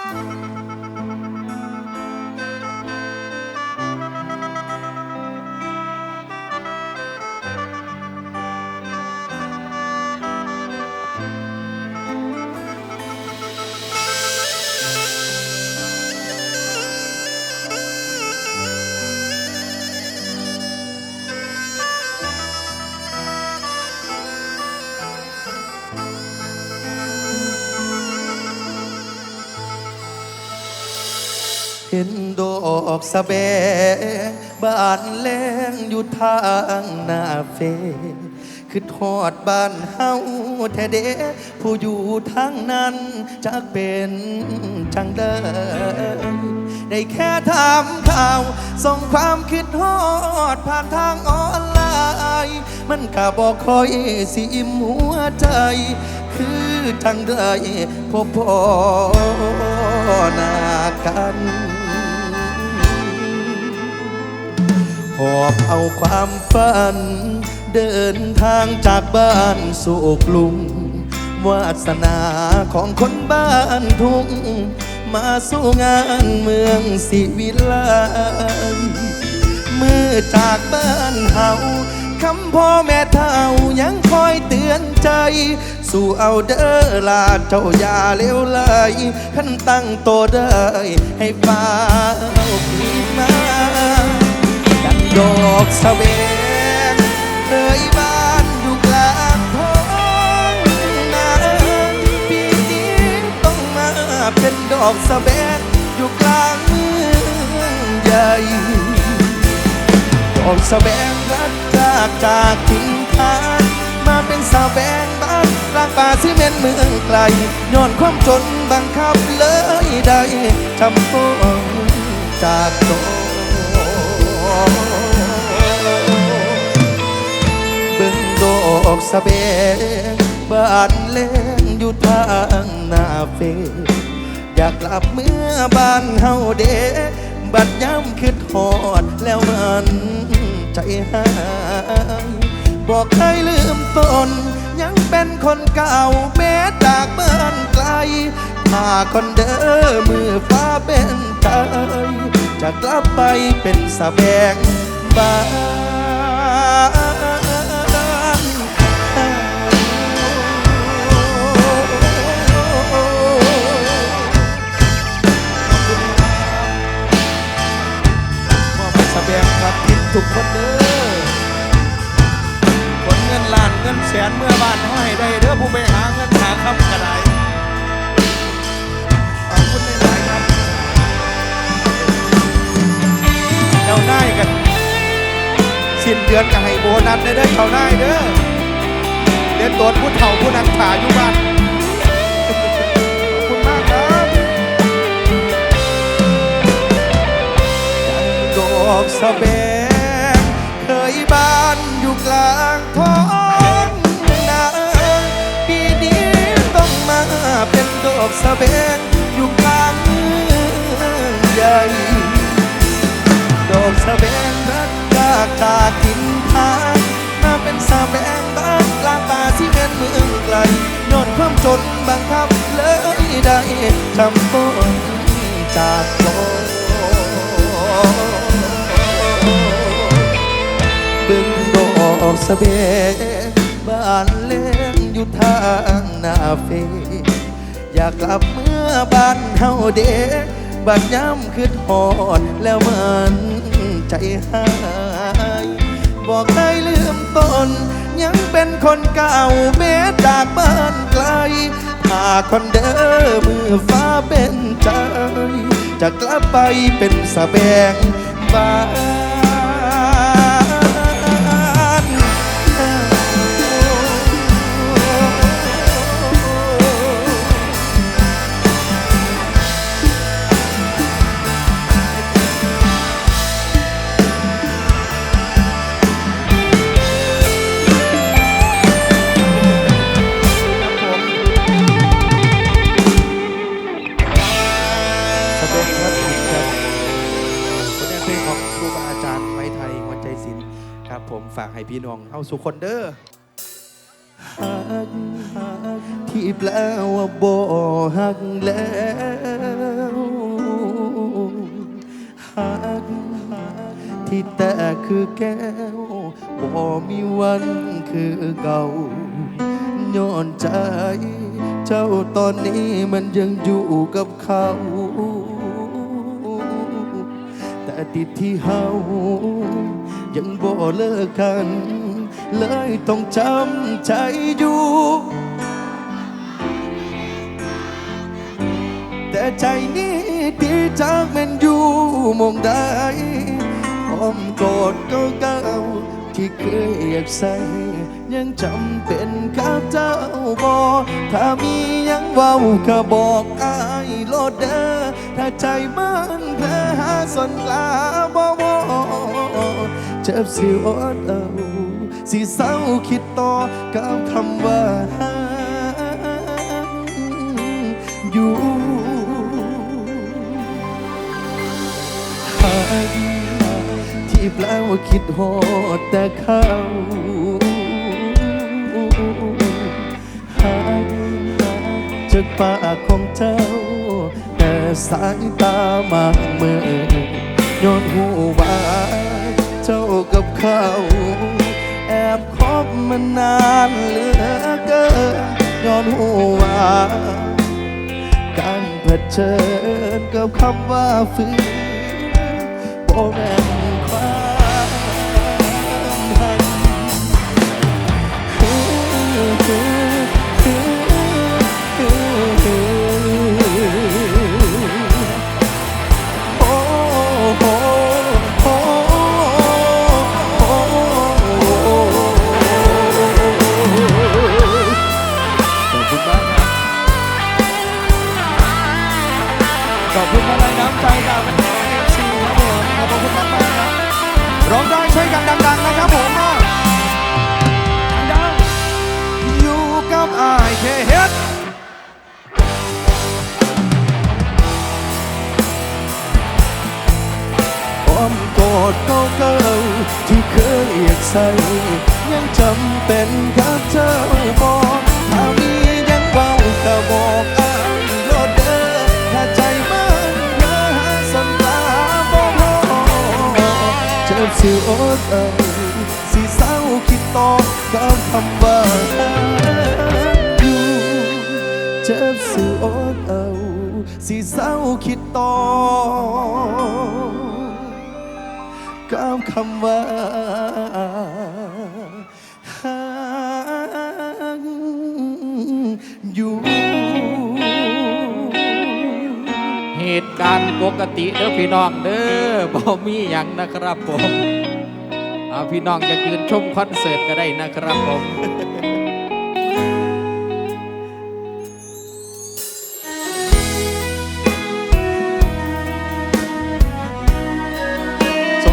เอกสะแบงบานแรงอยู่ทางหน้าเฟคือทอดบ้านเฮาแท้เดผู้อยู่ทางนั้นจะเป็นจังเดิมได้แค่ถามข่าว ส่งความคิดฮอดผ่านทางออนไลน์มันก็บอกคอยสิอิ่มหัวใจ คือจังได้พบพอหน้ากัน อบเอาความฝัน เดินทางจากบ้านสู่กรุงวาสนาของคนบ้านทุ่งมาสู่งานเมืองสิวิไลเมื่อจากบ้านเฮาคำพ่อแม่เท่ายังคอยเตือนใจ สู่เอาเด้อลาเจ้าอย่าเลวไหลขันตั้งโตได้ให้ฟ้าพีมาดัง ดอกสะเวงเคยบ้านอยู่กลางท้องนาปีนี้ต้องมาเป็นดอกสะเวงอยู่กลางเมืองใหญ่ดอกสะแบงรักจากจากทิ้งทางมาเป็นสาวแบงบ้านกลางป่าซีเมนเมืองไกลย้อนความจนบังคับเลยได้จำต้องจากโตเดอกสะเบงบานเล่นอยู่ทางหน้าเฟอยากกลับเมื่อบ้านเฮาเดบัดย้ำคิดหอดแล้วมันใจหายบอกเคยลืมตน ยังเป็นคนเก่าแม้จากเบ้านไกลพาคนเด้อมือฟ้าเป็นใจจะกลับไปเป็นสะแบงบ้านาอยู่บ้านขอบคุณมากครับดังดอกสะแบงเคยบ้านอยู่กลางท้องนาปีนี้ต้องมาเป็นดอกสะแบงอยู่กลางเมืองใหญ่ดอกสะแบงรักจากจากทินทางมาเป็นสะแบง ความจนบังคับเลยได้จำต้นจากโลบึงดอกสะแบงบ้านเล่นอยู่ทางนาเฟอยากกลับเมื่อบ้านเฮาเด็กบัดย้ำคือทอดแล้วมันใจหาย บอกได้ลืมตน ยังเป็นคนเก่าแม้จากบ้านไกลถ้าคนเดิมมือฟ้าเป็นใจ จะกลับไปเป็นสะแบงบ้าน ให้พี่น้องเอาสุคนเด้อที่แปลว่าบ่หักแล้วที่แต่คือแก้วบ่มีวันคือเก่าย้อนใจ เจ้าตอนนี้มันยังอยู่กับเขา แต่ติดที่เฮา ยังบ่เลิกกัน เลยต้องจำใจอยู่ แต่ใจนี้ดีจากแมันอยู่มองใดอ้อมกอดก็เก่าที่เคยอยากใส่ยังจำเป็นกับเจ้าบอถ้ามียังเว้าก็บอกอายโลดเด้อถ้าใจมันแพ้หาสนกลาบ่บ่ เจ็บสิอดเอาสิเศร้าคิดต่อกับคำว่าอยู่หากที่แปลว่าคิดโหดแต่เขาหากจากปากของเจ้า แต่สายตามาเมื่อย้อนหูว่า เจ้ากับเขา แอบคบมานานเหลือเกินย้อนหูว่าการเผชิญกับคำว่าฝืนบ่แม่น มกอดเก่าๆที่เคยเอียากใส่ยังจำเป็นกับเจ้าบอกถ้ามียังเบาก็บอกอายโลดเด้อถ้าใจมันเยอหาสันตาบ่พอเจ็บสิอดเอาสิเศร้าคิดต่อกับคำว่าอยู่เจ็บสิอดเอาสิเศร้าคิดต่อามคำว่าหางอยู่ เหตุการณ์ปกติเด้อพี่น้องเด้อบ่มีหยังนะครับผมเอาพี่น้องอยากยืนชมคอนเสิร์ตก็ได้นะครับผม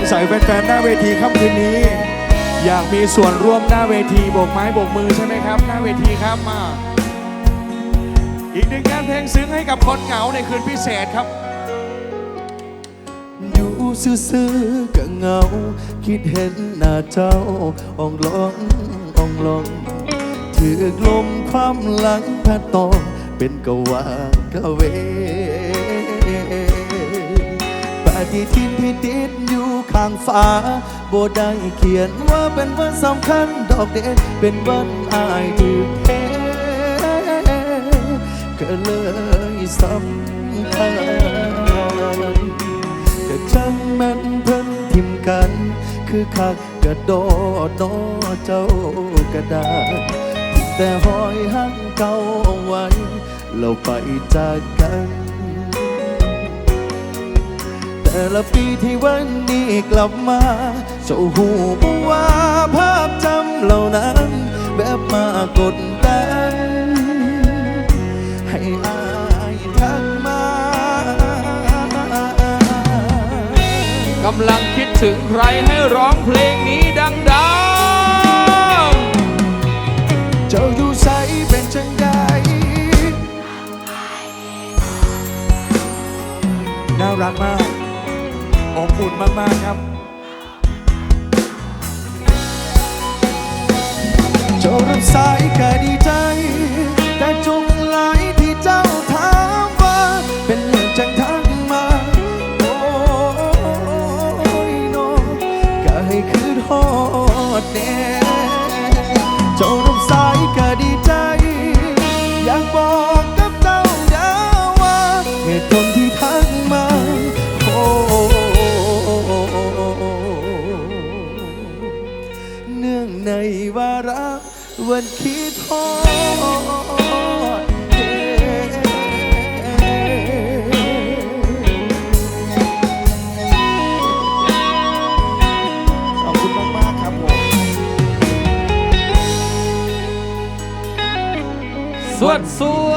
สงสัยแฟนๆหน้าเวทีค่ำคืนนี้ อยากมีส่วนร่วมหน้าเวทีโบกไม้โบกมือใช่ไหมครับ หน้าเวทีครับมา อีกหนึ่งงานเพลงซึ้งให้กับคนเหงาในคืนพิเศษครับอยู่ซื่อๆก็เหงา คิดเห็นหน้าเจ้าอ่องลองอ่องลองถือกลมความหลังพัดตองเป็นกวางกะเว ฏิทินที่ติดอยู่ข้างฟ้าบ่ได้เขียนว่าเป็นวันสำคัญดอกเด็ดเป็นวันอายถือเทก็เลยสำคัญก็จังแม่นเพิ่นทิมกัน คือคักกระโดดโนอเจ้ากระดาษแต่หอยหักเก่าเอาไว้เราไปจากกัน แต่ละปีที่วันนี้กลับมาเจ้าหูบว่าภาพจำเหล่านั้น แบบมากดดันให้อายทักมากำลังคิดถึงใครให้ร้องเพลงนี้ดังๆ เจ้าอยู่ใสเป็นจังใดน่ารักมาก อบอุ่นมาก ๆ ครับ เจ้ารับสายก็ดีใจ แต่จงหลายที่เจ้าถามว่า เป็นอย่างจังทักมา โอ้ยน้องก็ให้คืนหอดแน่เจ้ารับสายก็ดีใจ อยากบอกกับเจ้าดาว่าเหตุผลที่ สวดสว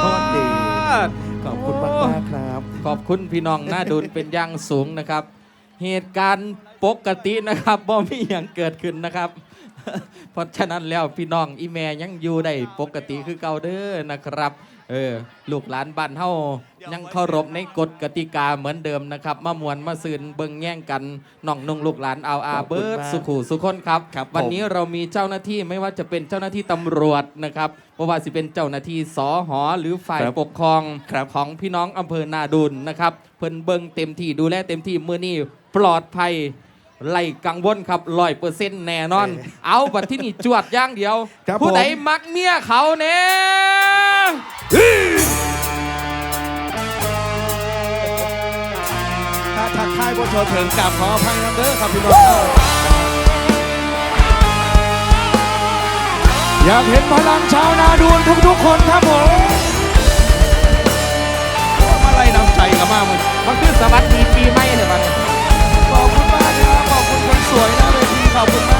ดขอบคุณมากครับ ขอบคุณพี่น้องหน้าดุลเป็นอย่างสูงนะครับ เหตุการณ์ปกตินะครับบ่มีอย่างเกิดขึ้นนะครับ เพราะฉะนั้นแล้วพี่น้องอีแม่ยังอยู่ได้ปกติคือเก่าเด้อนะครับ เออลูกหลานบ้านเฮายังเคารพในกฎกติกาเหมือนเดิมนะครับมามวนมาซืนเบิ่งแย่งกันน้องนุ่งลูกหลานเอาอาขอบคุณเบิร์ดมากสุขูสุคนครับครับผมวันนี้เรามีเจ้าหน้าที่ไม่ว่าจะเป็นเจ้าหน้าที่ตำรวจนะครับเพราะว่าสิเป็นเจ้าหน้าที่สอหอหรือฝ่ายครับปกครองครับของพี่น้องอำเภอนาดุลนะครับเพิ่นเบิ่งเต็มที่ดูแลเต็มที่มื้อนี้ปลอดภัย ไล่กังวลครับร้อยเปอร์เซ็นต์แน่นอน เอาบัดที่นี่จวดอย่างเดียว ครับผู้ใดผม มักเมียเขาเนี่ยถ้าทักทายบนโชว์ถึงกับขออภัยนะเด้อครับพี่น้องครับอยากเห็นพลังชาวนาดูนทุกๆคนครับผมมาไล่นำใจกับมาหมดมันคือสวัสดีปีใหม่เลยบัดนี้ สวยหน้าเวทีขอบคุณมาก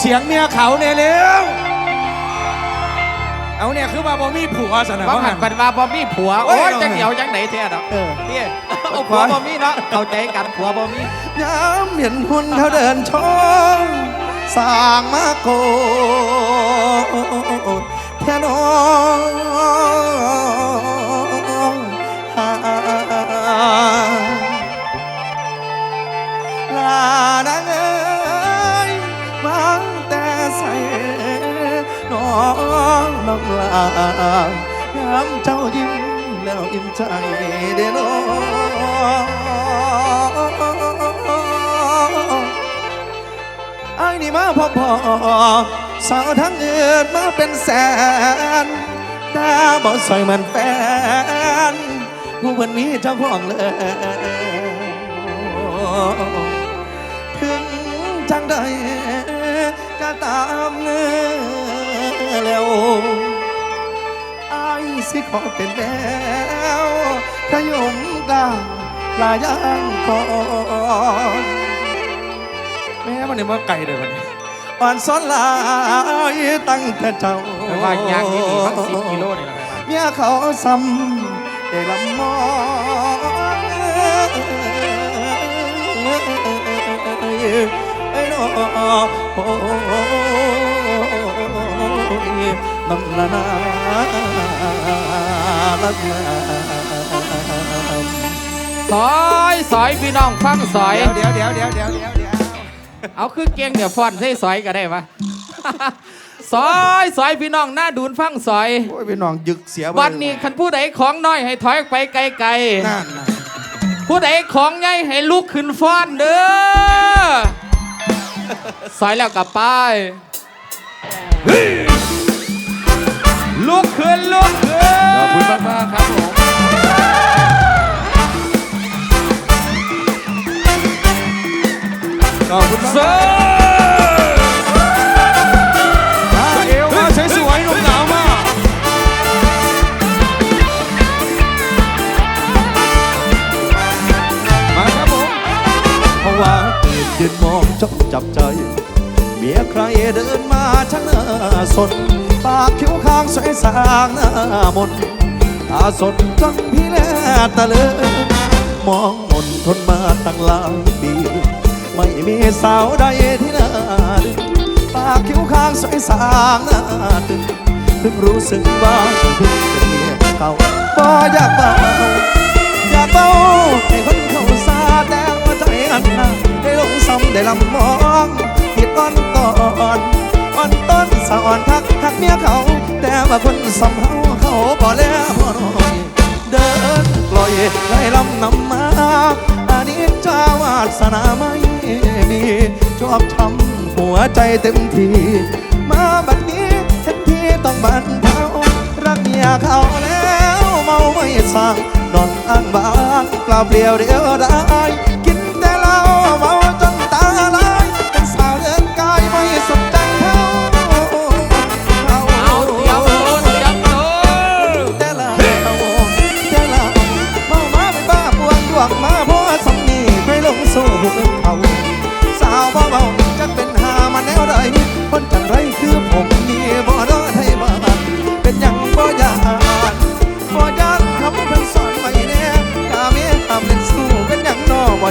เสียงเมียเขาเนี่ยเร็วเอาเนี่ยคือว่าบ่มีผัวสนะว่าว่าหัหันนปันมาบ่มีผัว โอ้โอ้ยยจังเดียวจังไหนแท้ดอกเออ เนี่ยเอาผัวบ่มีเนาะเข้าใจกันผัวบ่มียามเห็นหุ่นเขาเดินชมสร้างมาโกแท่น้องหาลานางเอ้ น้องลายามเจ้ายิ้มแล้วอิ่มใจเด้อน้องไอ้นี่มาพอพอสาวทั้งเอื่นมาเป็นแสนตาบ่สวยเหมือนแฟนผู้มันมีเจ้าของเลยถึงจังใดก็ตามเนื้อ แล้วไอ้ายสิขอเป็นแล้วขยมกาลายังก่อนแม่มันเนี่ยมาไกลเลยมันอ่อนซ้อนหลายตั้งแต่เจ้าแต่ว่าอย่างนี้ดีทั้งสิบกิโลนี่แหละครับเมียเขาซ้ำได้ลำมองไอ้น้อโอ้ ยน้ำละนาลักลาซอยซอยพี่น้องฟังซอยเดี๋ยวเดี๋ยวเดี๋ยวเดี๋ยวเดี๋ยวเดี๋ยวเอาคือเก่งเดี๋ยวฟอนใส่ซอยก็ได้ปะซอยซอยพี่น้องหน้าดูนฟังซอยโอ้ยพี่น้องยึกเสียไปวันนี้คันผู้ใดของน้อยให้ถอยออกไปไกลนั่นนะๆผู้ใดของใหญ่ให้ลุกขึ้นฟ้อนเด้อซอยแล้วกลับไป ลุกขึ้นลุกขึ้นขอบคุณมากมากๆครับผมขอบคุณมากเซอร์อ่าเอวมาสวยๆหนุ่มสาวมากมาครับผมเพราะว่ายืนมองจ้องจับใจ เมียใครเดินมาช่างน่าสน ปากคิ้วข้างสวยสางหน้ามนตาสนจังพี่แลตะเลิมองมนทนมาตั้งหลายปีไม่มีสาวใดที่น่าดึงปากคิ้วข้างสวยสางหน้าตึงเพิ่งรู้สึกว่าเพิ่งเป็นเมียเขาบ่อยากเบาอยากเบาให้คนเขาซาแต่ว่าใจอันนาได้ลงซ้ำได้ลำมองผิดอ่อนตอน อ่อนต้นสะอ่อนทักทักเมียเขา แต่ว่าคนสำเฮาเขาบ่แล้วบ่น้อยเดินปล่อยไล่ลำนำมาอันนี้จาวาสนาไม่มีชอบช้ำหัวใจเต็มที มาบัดนี้เห็นทีต้องบันเทารักเมียเขาแล้วเมาไม่สั่งนอนอ้างบางเปล่าเปลี่ยวเดียวได้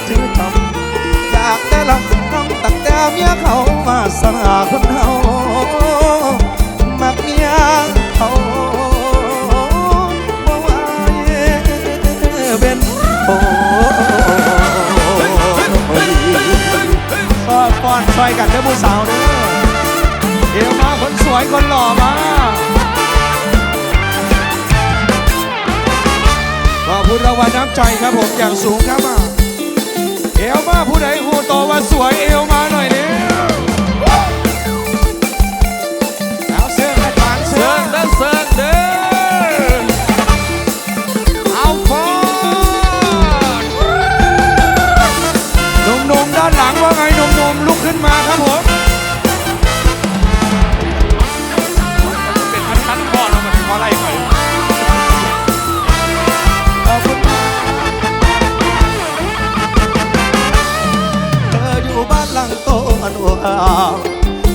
นอบ่อทำอยากได้รับน้องตักแต่เมียเขามาสนาคนเฮามักเมียเขาบ่ไหวเป็นโอ้ก็ป้อนซอยกันเด้อผู้สาวเด้อเอวมาคนสวยคนหล่อมาขอบคุณรางวัลน้ำใจครับผมอย่างสูงครับ ผู้ใดหูโตว่าสวยเอวมาหน่อย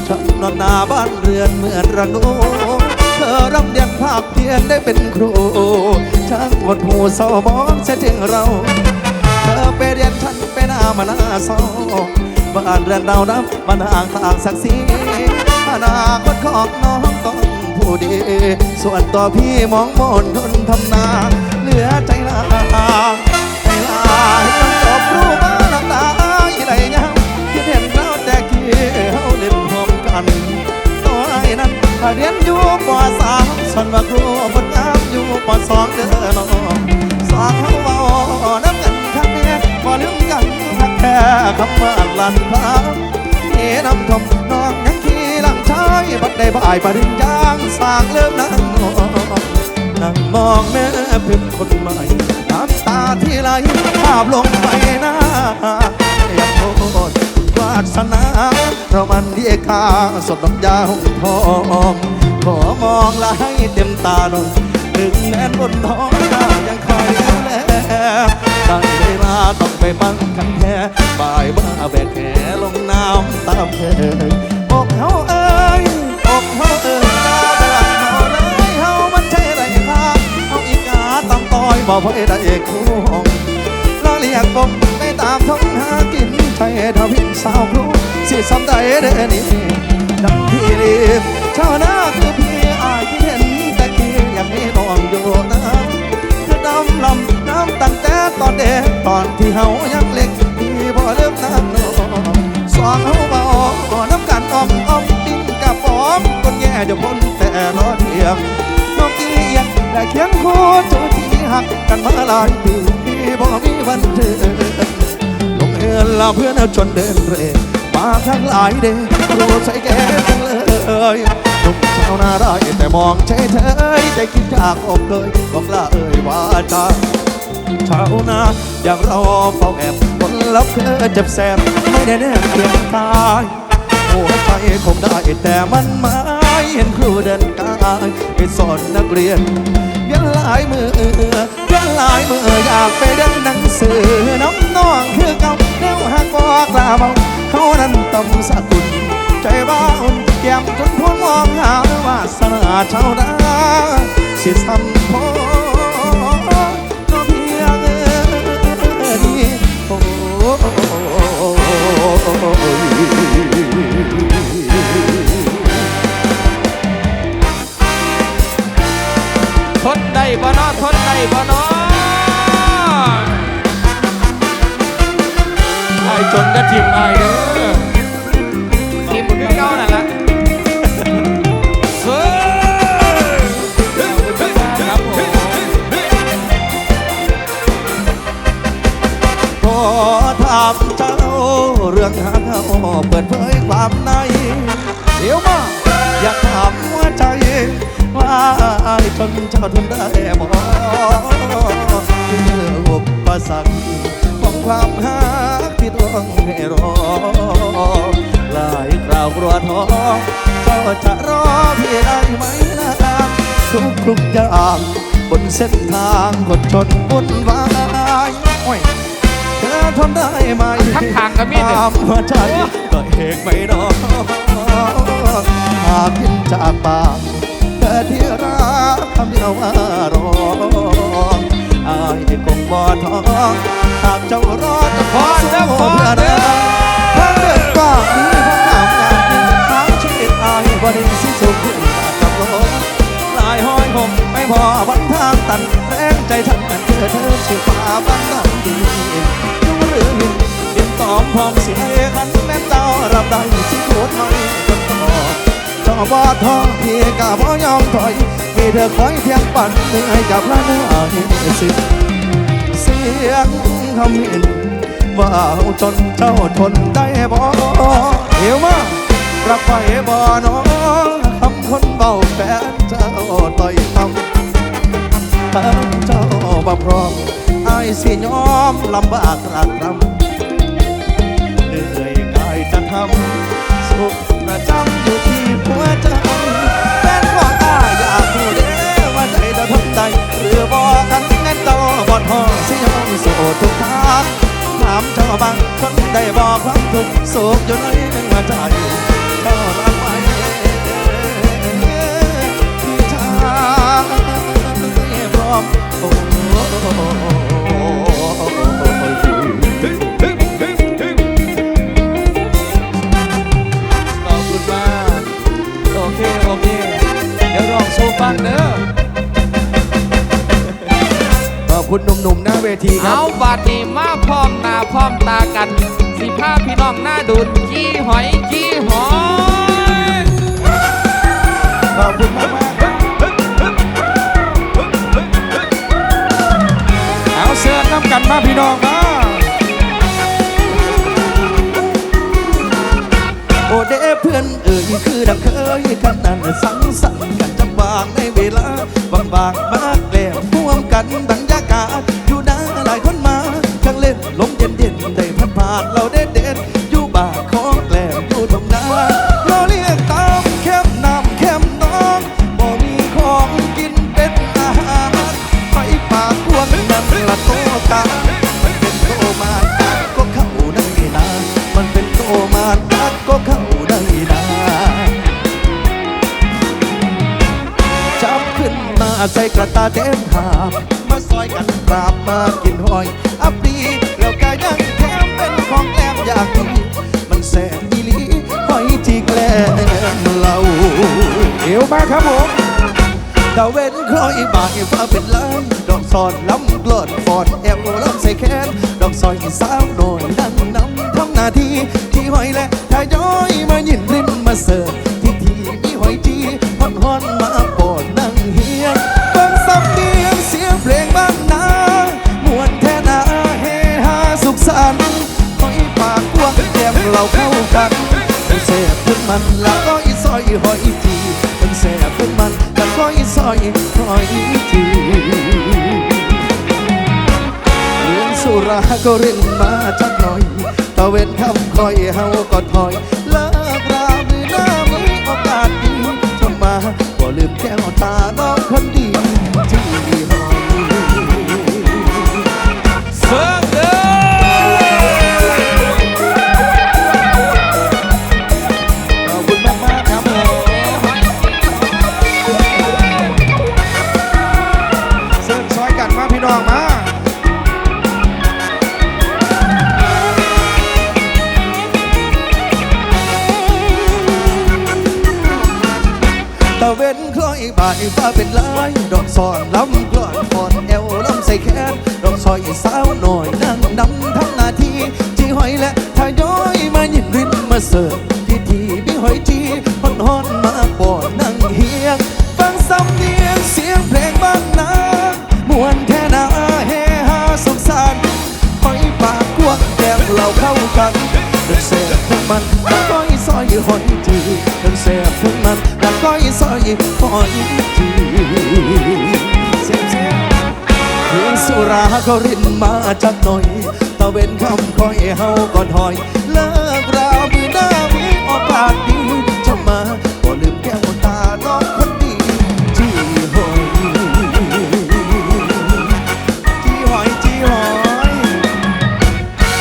ฉันนอนหน้าบ้านเรือนเหมือนระโนเธอร่ำเรียนภาคเพียนได้เป็นครูช่างหมดหูเศร้ามองเสียถึงเรา เธอไปเรียนฉันไปหน้ามาหน้าเศร้าบ้านเรือนเรานับมันห่างทางศักดิ์ศรีอนาคตของน้องต้องผู้ดี ส่วนตัวพี่มองมนทนทำนาเหลือใจลา สนว่าครูผลงามอยู่ปอสองเด้อน้องสองเขาเบาน้ำกันครั้งเนี้ยพอลืมกันทักแค่คำว่าลันพาเอ๋น้ำทมน้องยังขี่หลังชายบัดได้บ่ายปริญญางสร้างเริ่มนั่งมองนั่งมองแม่เพื่นคนใหม่น้ำตาที่ไหลภาพลงไปหน้าอยากโทษวาสนา เรามันเรียกค่าสดน้ำยาหงทองขอมองลายเต็มตาหน่อยถึงแม้นบนท้องฟ้ายังคอยดูแลตั้งเวลาต้องไปบังกันแท้บ่ายบ้าแบกแขลงน้ำตามเคยอกเฮาเอ้ยอกเฮาเอ้ยตาแบเฮาเลยเฮามันใช่ไรค่าเฮาอีกาตำต้อยบ่พ่อได้เอกคู่ห้องเราเรียกผมไปตามท้องหากิน ใช่ทวินสาวครูสิสำใดเด้อนี่ดังพี่รีบชาวนาคือพี่อายที่เห็นแต่กี้ยังมีน้องอยู่นะคือน้ำลำน้ำตั้งแต่ตอนเด็กตอนที่เฮายังเล็กที่บ่เริ่มนั่งนอนสองเฮาบ่ออกน้ำกันออมออมติ้งกับปอมคนแง่เดี๋ยวพ้นแต่รอเทียมน้องกี้ยังแต่เคียงคู่จูที่หักกันมาหลายปีที่บ่มีวันเทือนลงเอือน ลาเพื่อนเอาจนเดินเร่มาทั้งหลายเด้รู้ใส่แก่จังเลยหนุ่มชาวนาได้แต่มองเฉยเฉยใจคิดจากอกเลยบอกลาเอ่ยว่าจาชาวนาอย่างเราเฝ้าแอบคนรับเคยเจ็บแสบไม่ได้แน่เพียงตายหัวใจคงได้แต่มันไม่เห็นครูเดินกายไปสอนนักเรียน เรียนหลายมือเรียนหลายมืออยากไปเรียนหนังสือน้องน้องคือเก่าแนวหักบอกลาเบาเขานั้นต้องสะกุลใจบ้าอุ่นแก้มจนพวงมองหาวาสนาชาวนาสิสัมพอก็เพียงเออนี้โอ้ บ่นาะทนได้บ่นาะไอ้จนกระทิมไอ้เด้อทีมเก่านั่นล่ะเสิร์งครับผมขอถามเจ้าเรื่องหาเขาเปิดเผยความใน เดี๋ยวมาอยากถามหัวใจว่าไอ้จนจังทนได้บ่คืออุปสรรคของความหักที่ต้องให้รอ หลายคราวกลัวท้อเจ้าจะรอพี่ได้ไหมนะทุกทุกๆอย่างบนเส้นทางกดชนวุ่นวายโอ้ยเธอทนได้ไหมทั้งทางก็มีแต่ตามหัวใจก็เหกไม่รอหากยินจากปากเธอที่รั กคำเดียวว่ารออายคงบ่ท้อหากเจ้ารอจะขอสู้เพื่อเดินทางเดินกว้างนี้ห้องน้ำงามทางชีวิตอายบ่ได้สิ้นสุดขึ้นมากับโลกลายห้อยผมไม่พอวันทางตันแรงใจฉันกันเธอเธอชื่อฟ้าบันดันดียุ่งหรือหินเดินตอมพร้อมเสียขันแม่เจ้ารับได้สิโคตรไม่คนต่อจอบอทองพี่กะบ่ยอมถอย มีเธอคอยเพียงปั่นเหนื่อยกับละเนื้อสิเสียงคำเห็นว่าเอาจนเจ้าทนได้บ่เอวมารับไปบ่เน้องคำคนเบาแฟนเจ้าต่อยคำถ้าเจ้าบ่พร้อมไอายสิยอมลำบากตรากตรำเหนื่อยกายจะทำสุขประจำอยู่ เจ้าบ่ท้อสิยองโสดทุกทางถามเจ้าบางคนได้บอกความทุกข์สุขอยู่ในหัวใจเจ้ารับไว้ที่ทางพร้อมโอ้ คุณหนุ่มๆหน้าเวทีครัเอาบบัดนี้มาพร้อมหน้าพร้อมตากัน สิพาพี่น้องหน้าดุนจี้หอยจี้หอยขอบคุณมากมากๆครับเอาเสื้อน้ำกันมาพี่น้องมาโอเดเพื่อนเอ่ยคือดังเคยกันนั้นสังสรรค์กันจำบางในเวลาบางบางๆมากแล้วร่วมกันบร เต็มหาบมาซอยกันปราบมากินหอยอับดีแล้วก็ยังแถมเป็นของแกล้มอย่างดีมันแสบอีหลีหอยที่แกล้มเราเอวมาครับผมตะเว้นคล้อยบ่ายฟ้าเป็นลายดอกซอนล้ำกลอดฟอดแอวล้ำใส่แขนดอกซอยสาวโดยนั่งน้ำทำหน้าที่ที่หอยและทยอยมายินริมมาเสิร์ฟ มันแล้วก็อีซอยหอยทีมันแสบเป็นมันแล้วก็อีซอยหอยทีเรื่องสุราก็เร่งมาจักหน่อยตะเวนคำคอยเฮาก็ถอยเลิกรามือหน้ามือโอกาสดีทำมาก็ลืมแก้วตาน้องคนดี ราเขารินมาจักหน่อย ตะเวนคำคอยเฮาก่อนหอย เลิกรามือหน้ามีโอกาสดีจะมาก็ลืมแก้วตาน้องคนดีจีหอยจีหอยจีหอย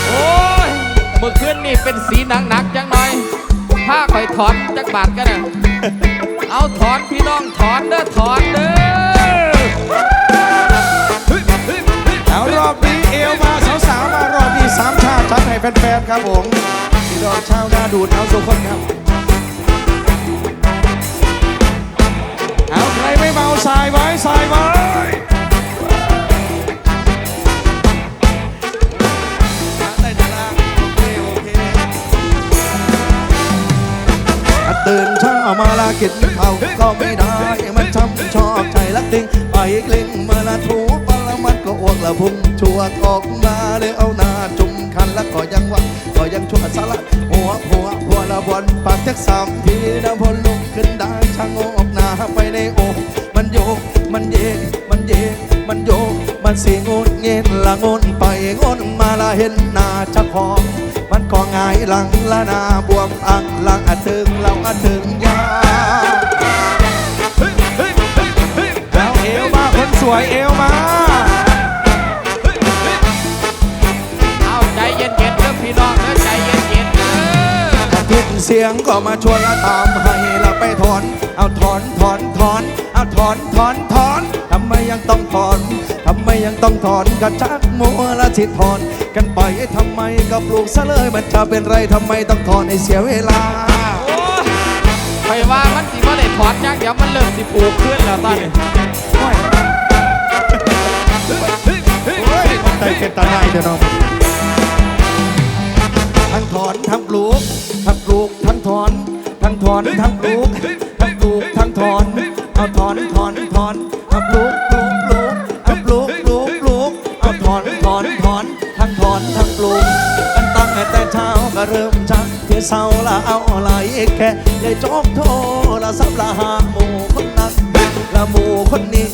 โอ้ยเมื่อคืนนี่เป็นสีหนักหนักจังหน่อยถ้าคอยถอนจักบาทกันนะเอาถอนพี่น้องถอนเด้อถอนเด้อ แฟนๆครับผมพี่น้องชาวนาดูดเอาสุกคนครับ เอาใครไม่เมาสายไว้สายไว้ตื่นเช้ามาลากินข้าวก็ไม่ได้ มันช้ำชอบใจลักดึงไปกลิ้งมาละถูป มันก็อ้วกละพุ่งชวดออกมาเลยเอาหน้าจุ่มคันแล้วก็ยังวังก็ยังชั่วสลัดหัวหัวหัวละบอนปากจักสามทีนะพอลุกขึ้นได้ช่างโอกหน้าไปในอกมันโยกมันเยกมันเยกมันโยกมันเสียงดเงินละงนไปงนมาละเห็นหน้าเจ้าของมันก็หงายหลังละหนาบวมอังหลังอะถึงเราอะถึงยาแล้วเอวมาคนสวยเอวมา เสียงก็มาชวนละตามให้ละไปถอน เอาถอนถอนถอน เอาถอนถอนถอนทำไมยังต้องถอนทำไมยังต้องถอนกระจักมัวละสิถอน กันไปทำไมก็ปลูกซะเลยมันจะเป็นไรทำไมต้องถอนให้เสียเวลาโอ้ยไปว่ามันสิว่าได้ถอนจักเดี๋ยวมันเริ่มสิปลูกขึ้นแล้วตอนนี้แต่เป็นตาไนเดี๋ยวน้อง ทั้งถอนทั้งปลูกทั้งปลูกทั้งถอนทั้งถอนทั้งปลูกทั้งปลูกทั้งถอนเอาถอนถอนถอนเอาปลูกปลูกปลูกเอาปลูกปลูกปลูกเอาถอนถอนถอนทั้งถอนทั้งปลูกกันตั้งแต่เช้าก็เริ่มชักที่เศร้าละเอาอะไรแค่ได้จบโทรศัพท์ละหาหมู่คนนั้นละหมู่คนนี้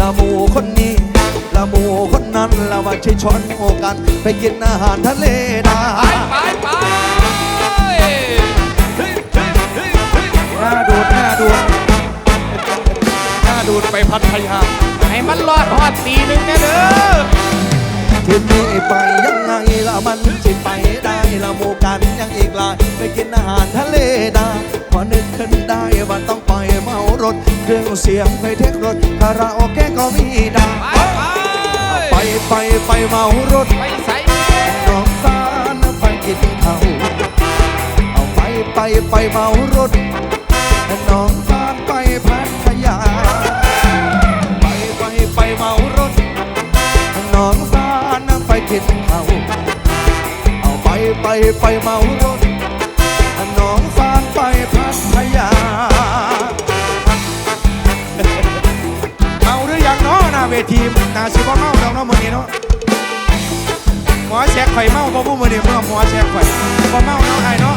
ละหมู่คนนี้ ละหมูคนนั้นละว่าใช่ช้อนโอกัน ไปกินอาหารทะเลดาไปไปไปหน้าดูดหน้าดูดหน้าดูดไปพัทยาให้มันรอดหอดตีหนึ่งนะเด้อทีนี้ไปยังไงละมันสิไปได้ละหมูกันยังอีกหลายไปกินอาหารทะเลดาพอนึกขึ้นได้ว่าต้องไปเมารถ เครื่องเสียงไปเทครถคาราโอเกะก็มีดา ไปไปไปเมารถไปใส่น้องฟ้านไปกินเขาเอาไปไปไปเมารถน้องฟ้านไปพัทยาไปไปไปเมารถน้องฟ้านไปกินเขาเอาไปไปไปเมารถน้องฟ้านไปพัทยา ทีนาซิบ่เมาดอกเนาะมื้อนี้เนาะหมอแชกไข่อยเมาบ่ผู้มื้อนี้เมื่อหมอแชกไข่อยบ่เมาเนาะไอ้เนาะ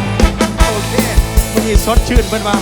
โอเคมื้อนี้สดชื่นเพิ่นว่า